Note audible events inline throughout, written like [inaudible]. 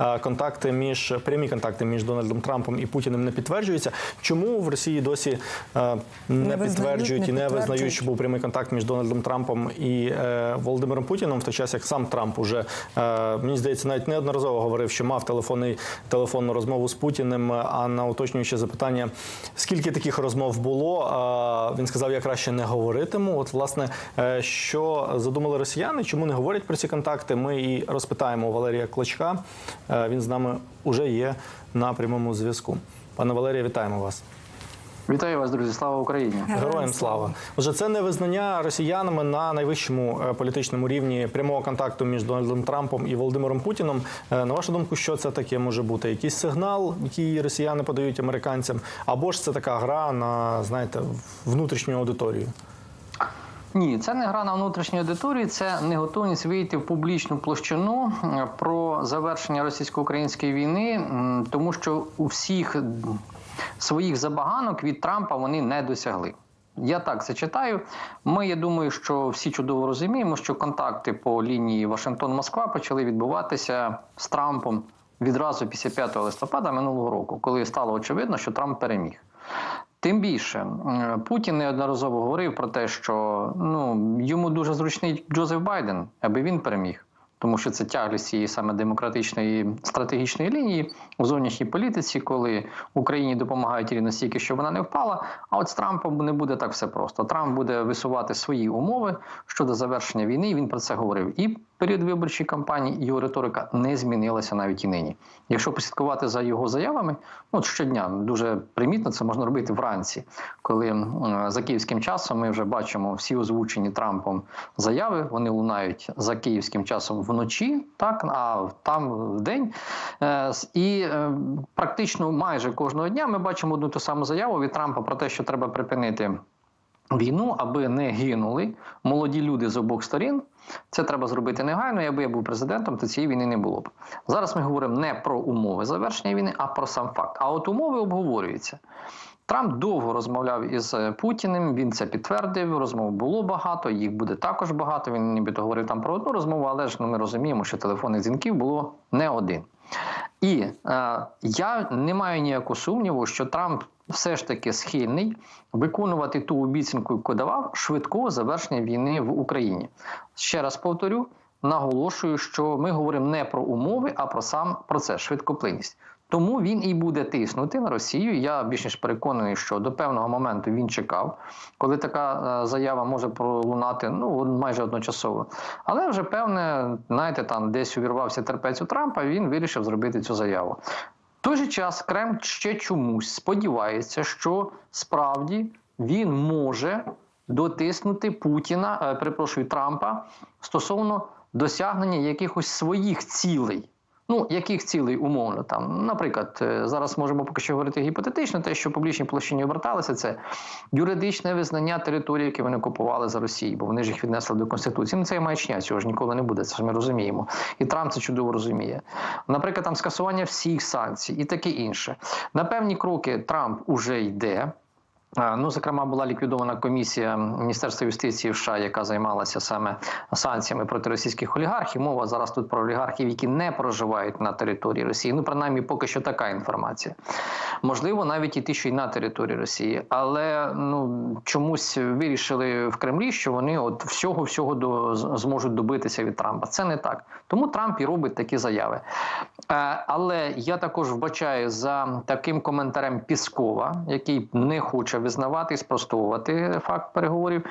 е, контакти між прямі контакти між Дональдом Трампом і Путіним не підтверджуються. Чому в Росії досі е, не, Не підтверджують і не визнають, що був прямий контакт між Дональдом Трампом і е, Володимиром Путіним, в той час як сам Трамп уже мені здається, навіть неодноразово говорив, що мав телефонний телефонну розмову з Путіним. А на уточнююче запитання, скільки таких розмов було, він сказав, я краще не говоритиму. От, власне, що задумали росіяни, чому не говорять про ці контакти? Ми і розпитаємо Валерія Клочка. Е, він з нами уже є на прямому зв'язку. Пане Валерія, вітаємо вас. Вітаю вас, друзі! Слава Україні! Героям слава. Отже, це невизнання росіянами на найвищому е, політичному рівні прямого контакту між Дональдом Трампом і Володимиром Путіном. Е, На вашу думку, що це таке може бути? Якийсь сигнал, який росіяни подають американцям, або ж це така гра на знаєте внутрішню аудиторію? Ні, це не гра на внутрішній аудиторії, це неготовність вийти в публічну площину е, про завершення російсько-української війни, тому що у всіх своїх забаганок від Трампа вони не досягли. Я так це читаю. Ми, я думаю, що всі чудово розуміємо, що контакти по лінії Вашингтон-Москва почали відбуватися з Трампом відразу після 5 листопада минулого року, коли стало очевидно, що Трамп переміг. Тим більше Путін неодноразово говорив про те, що ну йому дуже зручний Джозеф Байден, аби він переміг, тому що це тяглість цієї саме демократичної стратегічної лінії у зовнішній політиці, коли Україні допомагають рівно стільки, щоб вона не впала. А от з Трампом не буде так все просто. Трамп буде висувати свої умови щодо завершення війни. і Він про це говорив. І період виборчої кампанії його риторика не змінилася навіть і нині. Якщо послідкувати за його заявами, ну щодня дуже примітно це можна робити вранці, коли за київським часом ми вже бачимо всі озвучені Трампом заяви. Вони лунають за київським часом вночі, так а там в день. Е, І е, практично майже кожного дня ми бачимо одну ту саму заяву від Трампа про те, що треба припинити війну, аби не гинули молоді люди з обох сторін. Це треба зробити негайно. і Аби я був президентом, то цієї війни не було б. Зараз ми говоримо не про умови завершення війни, а про сам факт. А от умови обговорюються. Трамп довго розмовляв із е, Путіним. Він це підтвердив. Розмов було багато, їх буде також багато. Він нібито говорив там про одну розмову, але ж ну, ми розуміємо, що телефонних дзвінків було не один. І е, я не маю ніякого сумніву, що Трамп все ж таки схильний виконувати ту обіцянку, яку давав швидкого завершення війни в Україні. Ще раз повторю, наголошую, що ми говоримо не про умови, а про сам процес, швидкоплинність. Тому він і буде тиснути на Росію. Я більш ніж переконаний, що до певного моменту він чекав, коли така е, заява може пролунати ну майже одночасово. Але вже певне, знаєте, там десь увірвався терпець у Трампа. Він вирішив зробити цю заяву. В той же час Кремль ще чомусь сподівається, що справді він може дотиснути Путіна, е, перепрошую Трампа стосовно досягнення якихось своїх цілей. Ну, яких цілей умовно там, наприклад, е, зараз можемо поки що говорити гіпотетично, те, що в публічній площині оберталося, це юридичне визнання території, які вони окупували за Росію, бо вони ж їх віднесли до конституції. Ну це є маячня, цього ж ніколи не буде. Це ж ми розуміємо. І Трамп це чудово розуміє. Наприклад, там скасування всіх санкцій і таке інше. На певні кроки Трамп уже йде. Ну, зокрема, була ліквідована комісія Міністерства юстиції США, яка займалася саме санкціями проти російських олігархів. Мова зараз тут про олігархів, які не проживають на території Росії. Ну, принаймні, поки що така інформація. Можливо, навіть і ті, що й на території Росії, але ну чомусь вирішили в Кремлі, що вони от всього всього до зможуть добитися від Трампа. Це не так. Тому Трамп і робить такі заяви. Е, Але я також вбачаю за таким коментарем Піскова, який не хоче визнавати і спростовувати факт переговорів.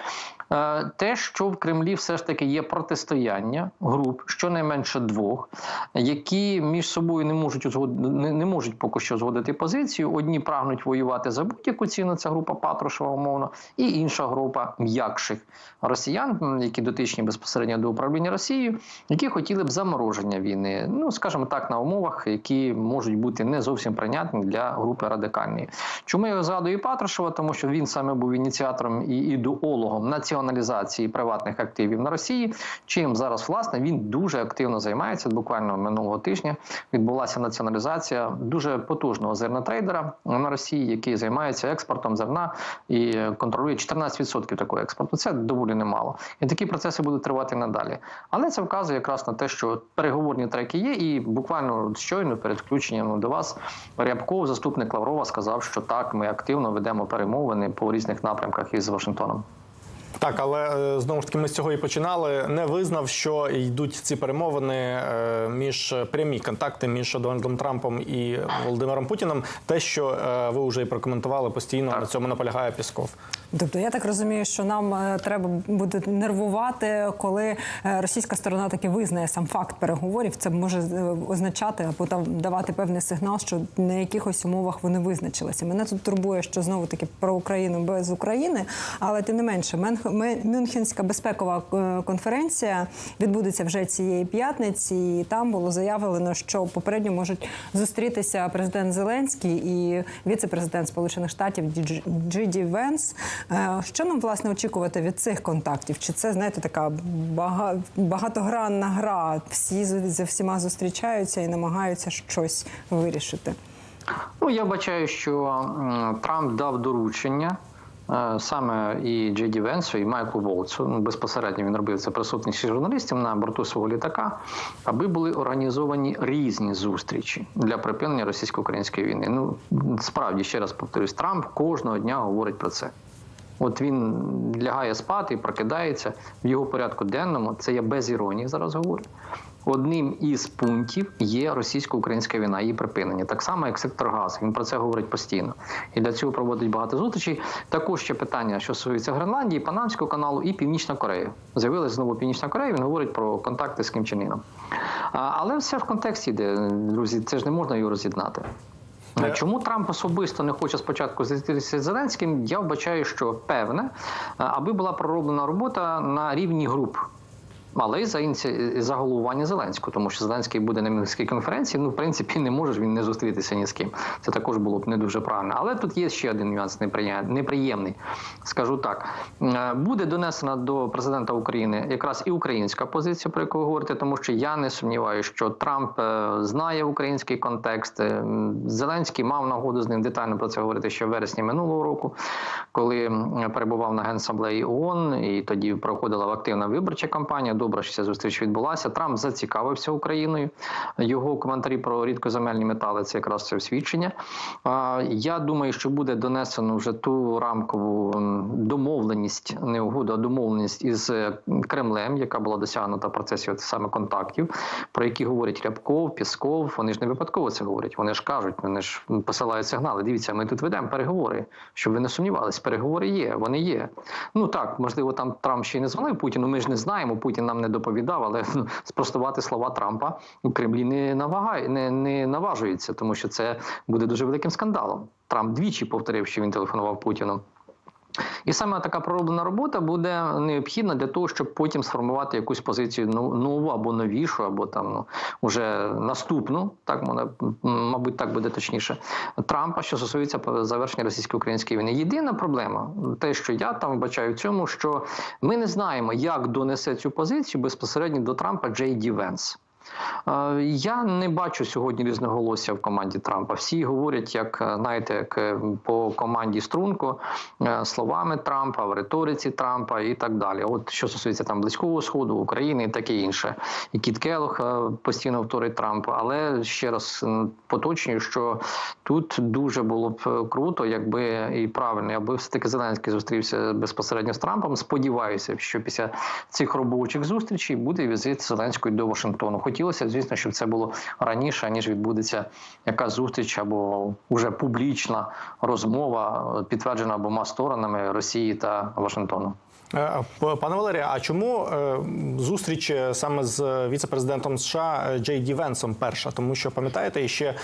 е, Те, що в Кремлі все ж таки є протистояння груп, щонайменше двох, які між собою не можуть узгод... не, можуть поки що згодити позицію. Одні прагнуть воювати за будь-яку ціну. Це група Патрушева, умовно, і інша група м'якших росіян, які дотичні безпосередньо до управління Росією, які хотіли б замороження війни. Ну скажімо так, на умовах, які можуть бути не зовсім прийнятні для групи радикальної. Чому я згадую Патрушева? Тому що він саме був ініціатором і ідеологом націоналізації приватних активів на Росії. Чим зараз власне він дуже активно займається. Буквально минулого тижня відбулася націоналізація дуже потужного зернотрейдера на Росії, який займається експортом зерна і контролює 14% такого експорту. Це доволі немало. І такі процеси будуть тривати надалі. Але це вказує якраз на те, що переговорні треки є, і буквально щойно перед включенням до вас Рябков, заступник Лаврова, сказав, що так, ми активно ведемо перемовини по різних напрямках із Вашингтоном. Так, але е, знову ж таки ми з цього і починали. Не визнав, що йдуть ці перемовини е, між прямі контакти між Дональдом Трампом і Володимиром Путіним. Те, що е, ви вже і прокоментували постійно, на цьому наполягає Пісков. Тобто я так розумію, що нам е, треба буде нервувати, коли е, російська сторона таки визнає сам факт переговорів. Це може е, означати або там давати певний сигнал, що на якихось умовах вони визначилися. Мене тут турбує, що знову таки про Україну без України, але тим не менше, Мен- Мюнхенська безпекова конференція відбудеться вже цієї п'ятниці. І там було заявлено, що попередньо можуть зустрітися президент Зеленський і віце-президент Сполучених Штатів Джиді Венс. Е, Що нам власне очікувати від цих контактів? Чи це знаєте така бага- багатогранна гра? Всі з- зі всіма зустрічаються і намагаються щось вирішити? Ну, я бачаю, що Трамп дав доручення. е, Саме і Джеді Венсу, і Майку Волцу ну, безпосередньо він робив це присутністю журналістів на борту свого літака, аби були організовані різні зустрічі для припинення російсько-української війни. Ну справді ще раз повторюсь, Трамп кожного дня говорить про це. От він лягає спати і прокидається в його порядку денному. Це я без іронії зараз говорю. Одним із пунктів є російсько-українська війна, її припинення, так само як сектор газу. Він про це говорить постійно. І для цього проводить багато зустрічей. Також ще питання, що стосується Гренландії, Панамського каналу і Північна Корея. З'явилася знову Північна Корея. Він говорить про контакти з Ким Чен Іном. Але все в контексті йде, друзі, це ж не можна його роз'єднати. Е. Чому Трамп особисто не хоче спочатку зустрітися з Зеленським? Я вбачаю, що певне, аби була пророблена робота на рівні груп. Але й за ініці... за головування Зеленського, тому що Зеленський буде на Мінській конференції. Ну, в принципі, не може він не зустрітися ні з ким. Це також було б не дуже правильно. Але тут є ще один нюанс неприємний. Скажу так: Е, буде донесена до президента України якраз і українська позиція, про яку ви говорите, тому що я не сумніваюся, що Трамп е, знає український контекст. Е, Зеленський мав нагоду з ним детально про це говорити ще в вересні минулого року, коли перебував на генасамблеї ООН, і тоді проходила активна виборча кампанія. Добре, що ця зустріч відбулася. Трамп зацікавився Україною. Його коментарі про рідкоземельні метали це якраз це свідчення. Я думаю, що буде донесено вже ту рамкову домовленість, не угоду, а домовленість із е, Кремлем, яка була досягнута в процесі от саме контактів, про які говорять Рябков, Пісков. Вони ж не випадково це говорять. Вони ж кажуть, вони ж посилають сигнали. Дивіться, ми тут ведемо переговори, щоб ви не сумнівались. Переговори є, вони є. Ну так, можливо, там Трамп ще й не дзвонив Путіну. Ми ж не знаємо. Путін нам не доповідав, але ну, спростувати слова Трампа у Кремлі не навагає, не, не наважується, тому що це буде дуже великим скандалом. Трамп двічі повторив, що він телефонував Путіну. І саме така пророблена робота буде необхідна для того, щоб потім сформувати якусь позицію ну, нову або новішу, або там ну уже наступну, так можна, мабуть, так буде точніше. Трампа, що стосується завершення російсько-української війни. Єдина проблема, те, що я там бачаю в цьому, що ми не знаємо, як донесе цю позицію безпосередньо до Трампа Джей Ді Венс. Е, Я не бачу сьогодні різноголосся в команді Трампа. Всі говорять, як е, знаєте, як е, по команді Струнко е, словами Трампа, в риториці Трампа і так далі. От що стосується там близького сходу, України і таке інше. І Кіт Келох постійно вторить Трампа. Але ще раз поточнюю, що тут дуже було б круто, якби і правильно, аби все таки Зеленський зустрівся безпосередньо з Трампом. Сподіваюся, що після цих робочих зустрічей буде візит Зеленської до Вашингтону. Хотілося звісно, щоб це було раніше, ніж відбудеться якась зустріч або уже публічна розмова, підтверджена обома сторонами Росії та Вашингтону. Е, Пане Валерія, а чому е, зустріч е, саме з віце-президентом США Джей Ді Венсом перша? Тому що пам'ятаєте, ще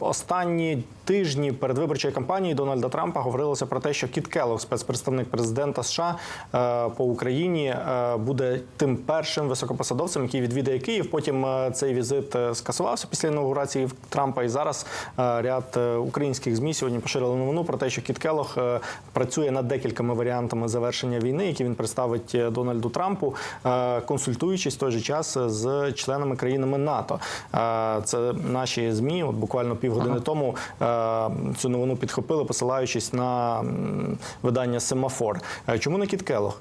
останні тижні передвиборчої кампанії Дональда Трампа говорилося про те, що Кіт Келлог, спецпредставник президента США по Україні, буде тим першим високопосадовцем, який відвідає Київ. Потім цей візит скасувався після інаугурації Трампа. І зараз ряд українських змі сьогодні поширили новину про те, що Кіт Келлог працює над декількома варіантами завершення війни, які він представить е, Дональду Трампу, е, консультуючись в той же час з членами країнами НАТО. Е, Це наші змі. От буквально півгодини тому е, цю новину підхопили, посилаючись на видання Семафор. Е, Чому не Кіт Келлог?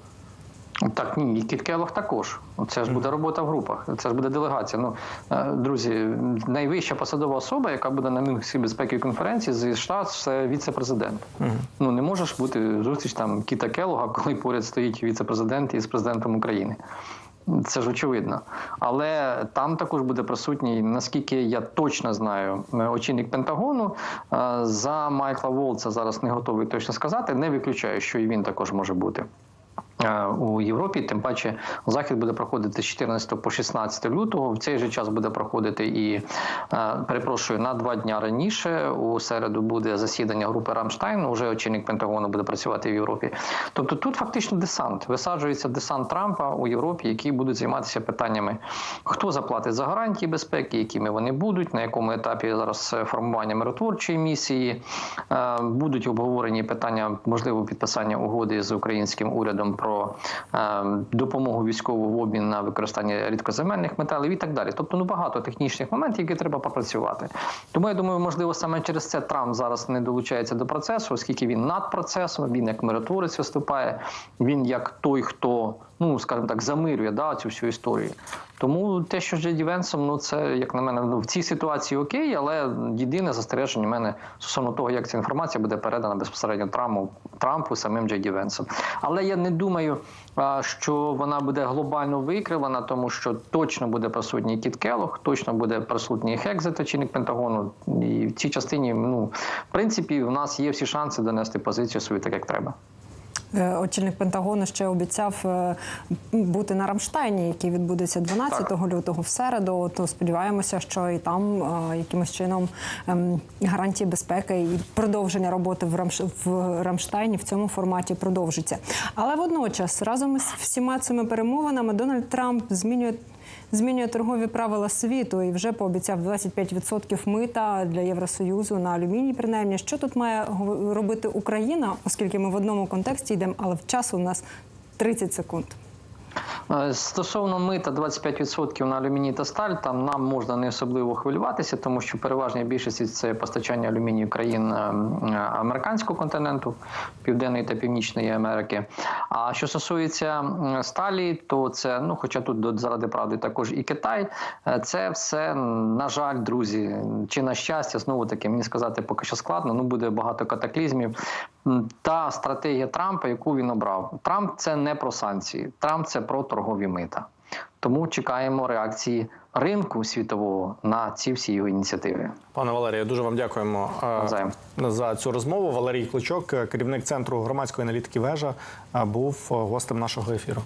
Так, ні, і Кіт також. Це ж буде робота в групах, це ж буде делегація. Ну, е, друзі, найвища посадова особа, яка буде на Мюнхенській безпековій конференції зі США, це віце-президент. Ну не можеш бути зустріч там Кіта Келлога, [laughs] коли поряд стоїть віце-президент із президентом України. Це ж очевидно. Але там також буде присутній, наскільки я точно знаю, е, очільник Пентагону Е, за Майкла Волца зараз не готовий точно сказати. Не виключаю, що і він також може бути. Е, У Європі, тим паче, захід буде проходити з 14 по 16 лютого. В цей же час буде проходити і е, перепрошую на два дня раніше. У середу буде засідання групи Рамштайн. Уже очільник Пентагону буде працювати в Європі. Тобто тут фактично десант. Висаджується десант Трампа у Європі, які будуть займатися питаннями, хто заплатить за гарантії безпеки, якими вони будуть, на якому етапі зараз формування миротворчої місії. Е, Будуть обговорені питання можливо підписання угоди з українським урядом про е, допомогу військову в обмін на використання рідкоземельних металів і так далі. Тобто, ну багато технічних моментів, які треба попрацювати. Тому я думаю, можливо, саме через це Трамп зараз не долучається до процесу, оскільки він над процесом, він як миротворець виступає, він як той, хто ну скажімо так, замирює да, цю всю історію. Тому те, що з Джеді Венсом, ну це як на мене, ну в цій ситуації окей, але єдине застереження в мене стосовно того, як ця інформація буде передана безпосередньо Трампу, Трампу самим Джеді Венсом. Але я не думаю, що вона буде глобально викривлена, тому що точно буде присутній Кіт Келлог, точно буде присутній Хекзет, очільник Пентагону. І в цій частині, ну в принципі, в нас є всі шанси донести позицію свою так, як треба. Е, Очільник Пентагону ще обіцяв е, бути на Рамштайні, який відбудеться 12 лютого в середу. То сподіваємося, що і там е, якимось чином ем, гарантії безпеки і продовження роботи в Рамш... в Рамштайні в цьому форматі продовжиться. Але водночас, разом із всіма цими перемовинами, Дональд Трамп змінює. Змінює торгові правила світу і вже пообіцяв 25% мита для Євросоюзу на алюміній. Принаймні, що тут має робити Україна, оскільки ми в одному контексті йдемо, але в часу у нас 30 секунд. Е, Стосовно мита 25% на алюміній та сталь, там нам можна не особливо хвилюватися, тому що переважна більшість це постачання алюмінію країн е, американського континенту, Південної та Північної Америки. А що стосується сталі, то це, ну хоча тут заради правди також і Китай, е, це все, на жаль, друзі, чи на щастя, знову таки, мені сказати поки що складно, ну буде багато катаклізмів. Та стратегія Трампа, яку він обрав. Трамп це не про санкції, Трамп це про торгові мита. Тому чекаємо реакції ринку світового на ці всі його ініціативи. Пане Валерію, дуже вам дякуємо е, за цю розмову. Валерій Кличок, керівник центру громадської аналітики вежа, е, був гостем нашого ефіру.